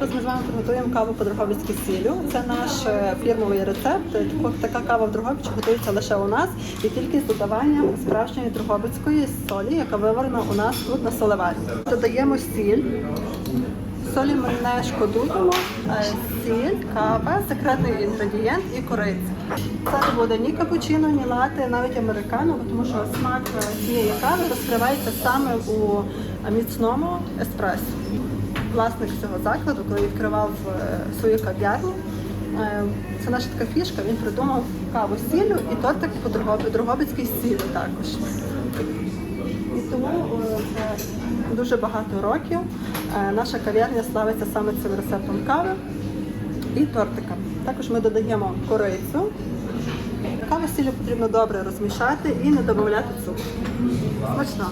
Зараз ми з вами приготуємо каву по Дрогобицькій сіллю. Це наш е, фірмовий рецепт. Така кава в Дрогобичі готується лише у нас і тільки з додаванням справжньої дрогобицької солі, яка виварена у нас тут на солеварі. Додаємо сіль. Солі ми не шкодуємо. Е, Сіль, кава, секретний інгредієнт і кориця. Це не буде ні капучино, ні лати, навіть американо, тому що смак е, цієї кави розкривається саме у міцному еспресо. Власник цього закладу, коли відкривав е, свою кав'ярню, е, це наша така фішка, він придумав каву з сіллю і тортик по Дрогобицькій сіллю також. І тому е, дуже багато років наша кав'ярня славиться саме цим рецептом кави і тортика. Також ми додаємо корицю. Каву з сіллю потрібно добре розмішати і не додати цукру. Смачно!